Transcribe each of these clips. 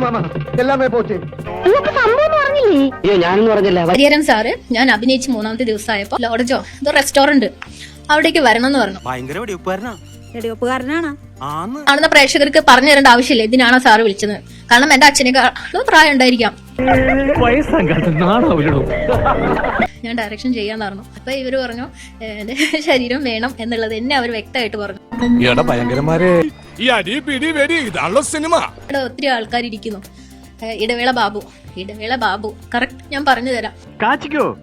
Mama. എല്ലാമേ പോച്ചേ. അയ്യോ ഞാനൊന്നും പറഞ്ഞില്ല ഹരിഹരൻ സാറ് ഞാൻ അഭിനയിച്ച് മൂന്നാമത്തെ ദിവസമായപ്പോ ലോഡ്ജോ ഇത് റെസ്റ്റോറന്റ് അവിടേക്ക് വരണം എന്ന് പറഞ്ഞു. ഭയങ്കര വെടിവെപ്പാരനാ വെടിവെപ്പുകാരനാണ്? ആന്ന്. കാണുന്ന പ്രേക്ഷകർക്ക് പറഞ്ഞു തരേണ്ട ആവശ്യമില്ല ഇതിനാണോ സാറ് വിളിച്ചത്. കാരണം എന്റെ അച്ഛനേക്കാളും പ്രായം ഉണ്ടായിരിക്കാം. ഞാൻ ഡയറക്ഷൻ ചെയ്യാൻ പറഞ്ഞു. അപ്പൊ ഇവർ പറഞ്ഞു "ഏ, എന്റെ ശരീരം വേണം എന്നുള്ളത് എന്നെ അവർ വ്യക്തമായിട്ട് പറഞ്ഞു. എടാ ഭയങ്കരന്മാരെ. ഈ അടി പിടി വെടി ഇതാണല്ലോ സിനിമ. ഇവിടെ ഒത്തിരി ആൾക്കാർ ഇരിക്കുന്നു ഇടവേള ബാബു ഇടവേള ബാബു. കറക്റ്റ് ഞാൻ പറഞ്ഞു തരാം. കാച്ചിക്കോ.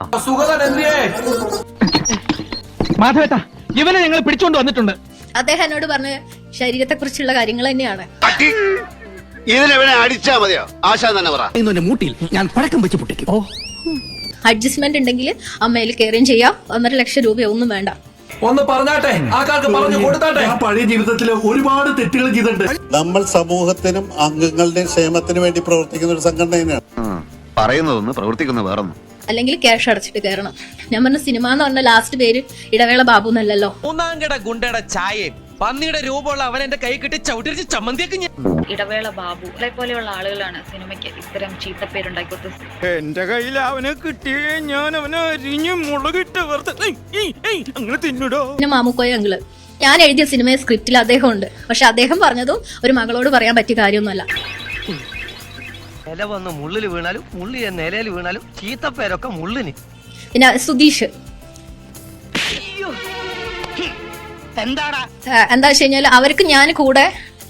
മാധവേട്ട ഇവനെ ഞങ്ങൾ പിടിച്ചോണ്ട് വന്നിട്ടുണ്ട്. അദ്ദേഹം എന്നോട് പറഞ്ഞ ശരീരത്തെ കുറിച്ചുള്ള കാര്യങ്ങൾ തന്നെയാണ്. ഇതിനെവിടെ അടിച്ചാ മതിയോ? ആശാൻ തന്നെ പറ. ഇന്നെ മൂട്ടിയിൽ ഞാൻ പഴക്കം വെച്ച് പൊട്ടിക്കും. അഡ്ജസ്റ്റ്മെന്റ് ഉണ്ടെങ്കിൽ അമ്മയിൽ കയറുകയും ചെയ്യാം. ഒന്നര ലക്ഷം രൂപയൊന്നും വേണ്ട. ഒന്ന് പറഞ്ഞാട്ടെ? ആൾക്കാർക്ക് പറഞ്ഞു കൊടുത്താട്ടെ? ആ പഴയ ജീവിതത്തിൽ ഒരുപാട് തെറ്റുകൾ ചെയ്തിട്ടുണ്ട്. നമ്മൾ സമൂഹത്തിനും അംഗങ്ങളുടെ ക്ഷേമത്തിന് വേണ്ടി പ്രവർത്തിക്കുന്ന ഒരു സംഘടനയാണ് പറയുന്നതൊന്ന് പ്രവർത്തിക്കുന്ന വേറൊന്നും. അല്ലെങ്കിൽ ക്യാഷ് അടച്ചിട്ട് കയറണം. ഞാൻ പറഞ്ഞ സിനിമ എന്ന് പറഞ്ഞ ലാസ്റ്റ് പേര് ഇടവേള ബാബു എന്നല്ലല്ലോ. മൂന്നാംകട ഗുണ്ടയുടെ ചായയും പന്നിയുടെ രൂപമുള്ള അവൻ എന്റെ കൈ കിട്ടി ചവിട്ടിരിച്ച് ചമ്മന്തിയൊക്കെ ഞാൻ ഇടവേള ബാബു പോലെയുള്ള ആളുകളാണ് സിനിമയ്ക്ക് ഇത്തരം ചീത്തപ്പേരുണ്ടാക്കി കൊടുത്തത് എന്റെ കയ്യിൽ അവനെ കിട്ടിയേ ഞാൻ അവനെ അരിഞ്ഞു മുളകിട്ട് അങ്ങനെ തിന്നിടോ? പിന്നെ മാമുക്കോയ അങ്കിൾ ഞാൻ എഴുതിയ സിനിമ സ്ക്രിപ്റ്റിൽ അദ്ദേഹം ഉണ്ട് പക്ഷെ അദ്ദേഹം പറഞ്ഞതും ഒരു മകളോട് പറയാൻ പറ്റിയ കാര്യമൊന്നുമല്ല. നില വന്ന് മുള്ളിൽ വീണാലും മുള്ളി നിലയിൽ വീണാലും ചീത്തപ്പേരൊക്കെ മുള്ളിന്. പിന്നെ സുധീഷ് എന്താ വെച്ച് കഴിഞ്ഞാൽ അവർക്ക് ഞാൻ കൂടെ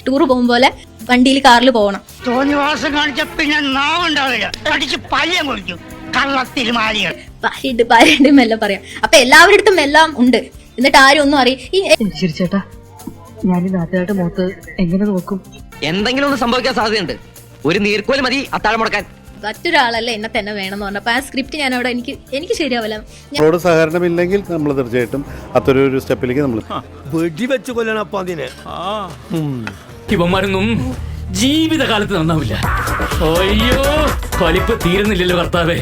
ടൂർ പോകും പോലെ വണ്ടിയിൽ കാറിൽ പോകണം. തോന്നിവാസം കാണിച്ച പിന്നെ നാവുണ്ടാവില്ല. അടിച്ച് കുടിക്കും കള്ളത്തിരുമാലികൾ എല്ലാം പറയാം. അപ്പൊ എല്ലാവരുടെ അടുത്തും എല്ലാം ഉണ്ട്. എന്നിട്ട് ആരും ഒന്നും അറിയും ചേട്ടാ. ഞാൻ ഈ നാട്ടുകാരുടെ മുഖത്ത് എങ്ങനെ നോക്കും? എന്തെങ്കിലും ഒന്ന് സംഭവിക്കാൻ സാധ്യതയുണ്ട്. ഒരു നീർക്കോൽ മതി അത്താഴം മുടക്കാൻ. മറ്റൊരാളല്ല എന്നെ തന്നെ വേണമെന്ന് പറഞ്ഞു അപ്പൊ ആ സ്ക്രിപ്റ്റ് ഞാൻ അവിടെ എനിക്ക് എനിക്ക് ശരിയാവില്ല. സഹകരണം അവരോട് സഹകരണമില്ലെങ്കിൽ നമ്മൾ തീർച്ചയായിട്ടും അത്തരം ഒരു സ്റ്റെപ്പിലേക്ക് നമ്മൾ വെടിവെച്ച് കൊല്ലണം അപ്പൊ അതിന്. ആ. ഇവന്മാരൊന്നും ജീവിതകാലത്ത് നന്നാവില്ല. അയ്യോ കലിപ്പ് തീരുന്നില്ലല്ലോ കർത്താവേ.